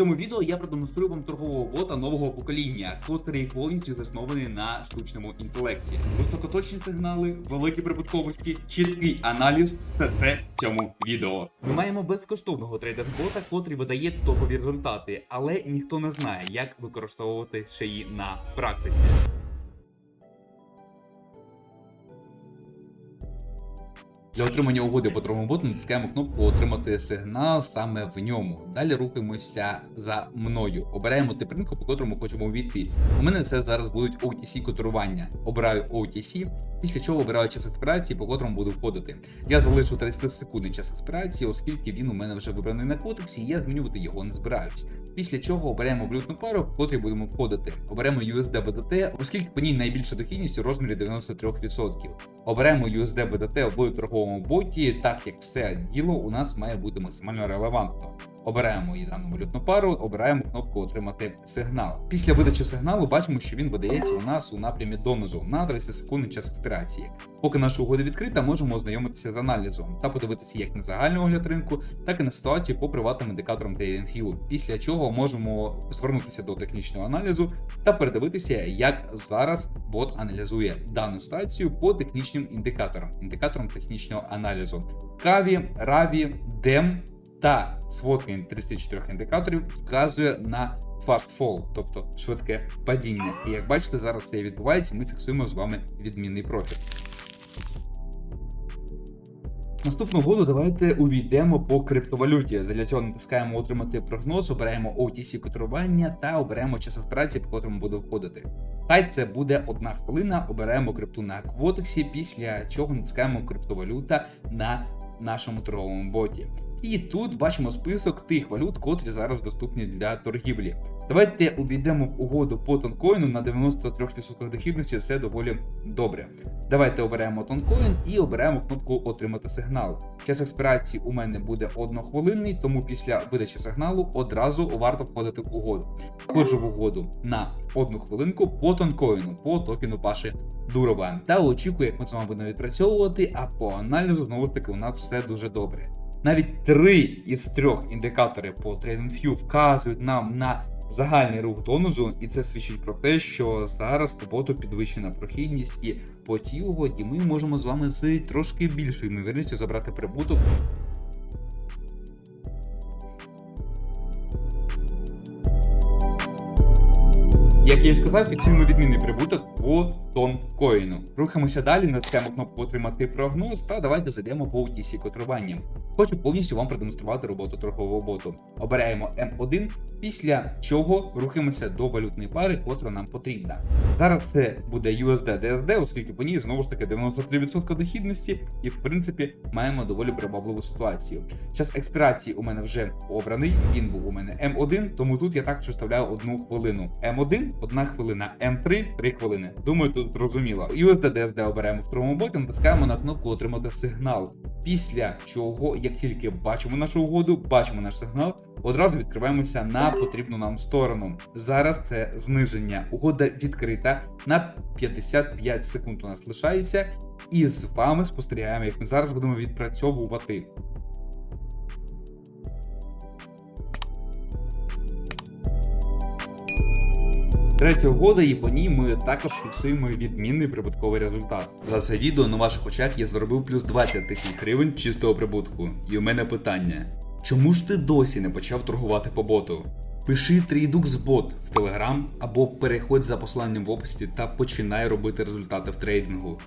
цьому відео я продемонструю вам торгового бота нового покоління, котрий повністю заснований на штучному інтелекті. Високоточні сигнали, великі прибутковості, чіткий аналіз це те в цьому відео. Ми маємо безкоштовного трейдер-бота, котрий видає топові результати, але ніхто не знає, як використовувати шиї на практиці. Для отримання угоди по торговому боту натискаємо кнопку Отримати сигнал саме в ньому. Далі рухаємося за мною. Обираємо тип по котрому хочемо увійти. У мене це зараз будуть OTC котирування. Обираю OTC, після чого обираю час експірації, по котрому буду входити. Я залишу 30 секундний час експірації, оскільки він у мене вже вибраний на кодексі, і я змінювати його не збираюсь. Після чого оберемо валютну пару, в котрій будемо входити. Оберемо USD BDT, оскільки по ній найбільша дохідність у розмірі 93%. Оберемо USD BDT в торговому боті, так як все діло у нас має бути максимально релевантно. Обираємо її дану валютну пару, обираємо кнопку Отримати сигнал. Після видачі сигналу бачимо, що він видається у нас у напрямі донизу на 30 секундний час експірації. Поки наша угода відкрита, можемо ознайомитися з аналізом та подивитися як на загальний огляд ринку, так і на ситуацію по приватним індикаторам TradingView. Після чого можемо звернутися до технічного аналізу та передивитися, як зараз бот аналізує дану ситуацію по технічним індикаторам, індикаторам технічного аналізу. Каві, Раві, Дем та сводка 34 індикаторів вказує на fast fall, тобто швидке падіння. І як бачите, зараз це відбувається, ми фіксуємо з вами відмінний профіль. Наступну году давайте увійдемо по криптовалюті. Для цього натискаємо отримати прогноз, обираємо OTC котирування та обираємо час операції, по котрому буде входити. Хай це буде одна хвилина, обираємо крипту на квотексі, після чого натискаємо криптовалюта на нашому торговому боті. І тут бачимо список тих валют, котрі зараз доступні для торгівлі. Давайте увійдемо в угоду по тонкоїну на 93% дохідності. Це доволі добре. Давайте оберемо тонкоін і оберемо кнопку Отримати сигнал. Час експірації у мене буде однохвилинний, тому після видачі сигналу одразу варто входити в угоду. Входжу в угоду на одну хвилинку по тонкоїну, по токену Паши Дурова. Та очікую, як ми з вами будемо відпрацьовувати. А по аналізу знову ж таки у нас все дуже добре. Навіть три із трьох індикаторів по TradingView вказують нам на загальний рух донозу, і це свідчить про те, що зараз по підвищена прохідність, і по цілого угоді ми можемо з вами з трошки більшою ймовірністю забрати прибуток. Як я і сказав, фіксуємо відмінний прибуток по тонкоїну. Рухаємося далі, натискаємо кнопку Отримати прогноз та давайте зайдемо по OTC котруванням. Хочу повністю вам продемонструвати роботу торгового боту. Обираємо М1, після чого рухаємося до валютної пари, котра нам потрібна. Зараз це буде USD DSD, оскільки по ній знову ж таки 93% дохідності, і в принципі маємо доволі привабливу ситуацію. Час експірації у мене вже обраний, він був у мене М1, тому тут я також вставляю одну хвилину. М1 одна хвилина, М3 3 хвилини. Думаю, тут зрозуміло. USD DSD оберемо в другому боті, натискаємо на кнопку Отримати сигнал. Після чого, як тільки бачимо нашу угоду, бачимо наш сигнал, одразу відкриваємося на потрібну нам сторону. Зараз це зниження. Угода відкрита на 55 секунд. У нас лишається, і з вами спостерігаємо, як ми зараз будемо відпрацьовувати. Третя угода, і по ній ми також фіксуємо відмінний прибутковий результат. За це відео на ваших очах я заробив плюс 20 тисяч гривень чистого прибутку. І у мене питання: чому ж ти досі не почав торгувати по боту? Пиши TradeXBot в Telegram або переходь за посланням в описі та починай робити результати в трейдингу.